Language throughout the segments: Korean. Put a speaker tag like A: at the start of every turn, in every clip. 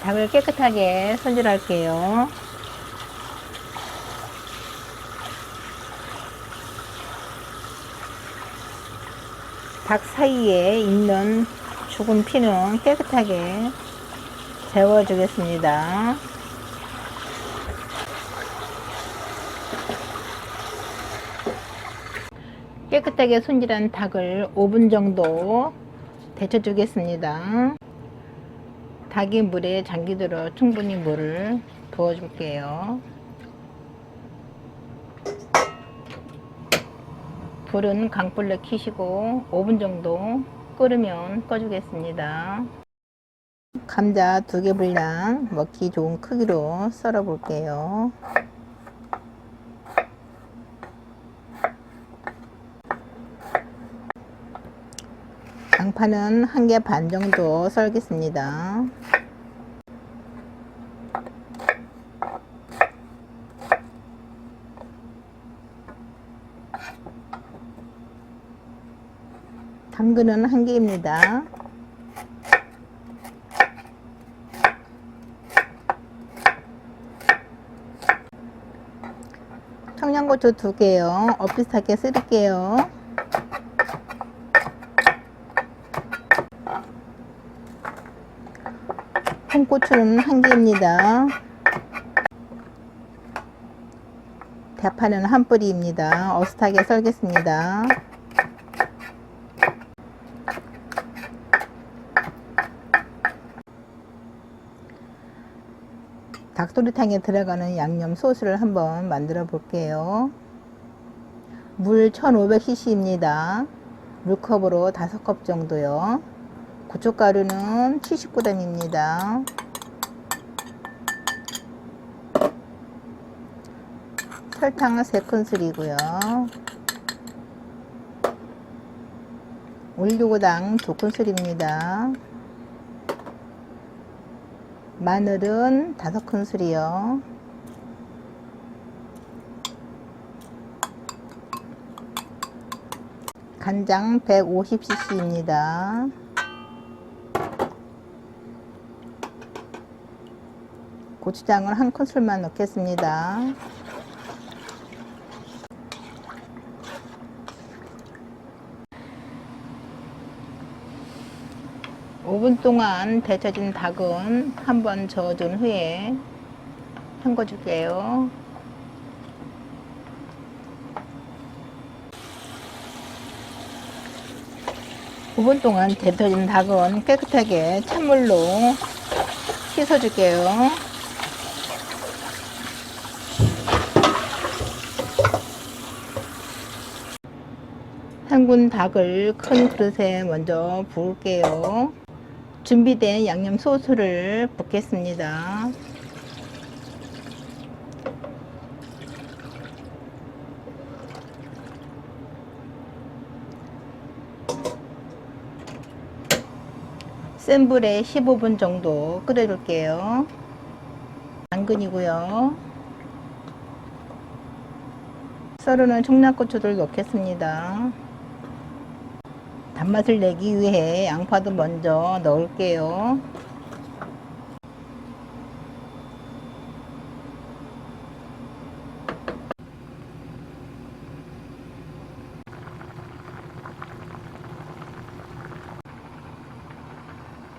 A: 닭을 깨끗하게 손질할게요. 닭 사이에 있는 죽은 피는 깨끗하게 재워주겠습니다. 깨끗하게 손질한 닭을 5분 정도 데쳐주겠습니다. 닭이 물에 잠기도록 충분히 물을 부어줄게요. 불은 강불로 켜시고 5분 정도 끓으면 꺼주겠습니다. 감자 두개 분량 먹기 좋은 크기로 썰어 볼게요. 양파는 한 개 반 정도 썰겠습니다. 당근은 한 개입니다. 청양고추 두 개요. 엇비슷하게 쓸게요. 홍고추는 한 개입니다. 대파는 한 뿌리입니다. 어슷하게 썰겠습니다. 닭도리탕에 들어가는 양념 소스를 한번 만들어 볼게요. 물 1500cc입니다. 물컵으로 5컵 정도요. 고춧가루는 70g입니다. 설탕은 3큰술이고요. 올리고당 2큰술입니다. 마늘은 5큰술이요. 간장 150cc입니다. 고추장을 한 큰술만 넣겠습니다. 오분 동안 데쳐진 닭은 한번 저어준 후에 헹궈 줄게요. 오분 동안 데쳐진 닭은 깨끗하게 찬물로 씻어줄게요. 헹군 닭을 큰 그릇에 먼저 부을게요. 준비된 양념 소스를 붓겠습니다. 센 불에 15분 정도 끓여줄게요. 당근이고요. 썰어놓은 청양고추를 넣겠습니다. 단맛을 내기 위해 양파도 먼저 넣을게요.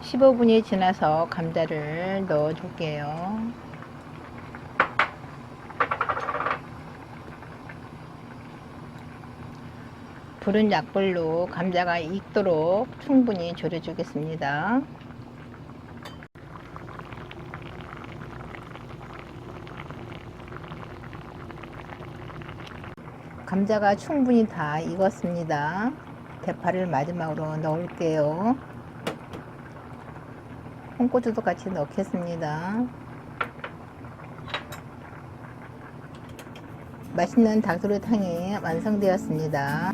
A: (15분이) 지나서 감자를 넣어 줄게요 불은 약불로 감자가 익도록 충분히 졸여주겠습니다. 감자가 충분히 다 익었습니다. 대파를 마지막으로 넣을게요. 홍고추도 같이 넣겠습니다. 맛있는 닭도리탕이 완성되었습니다.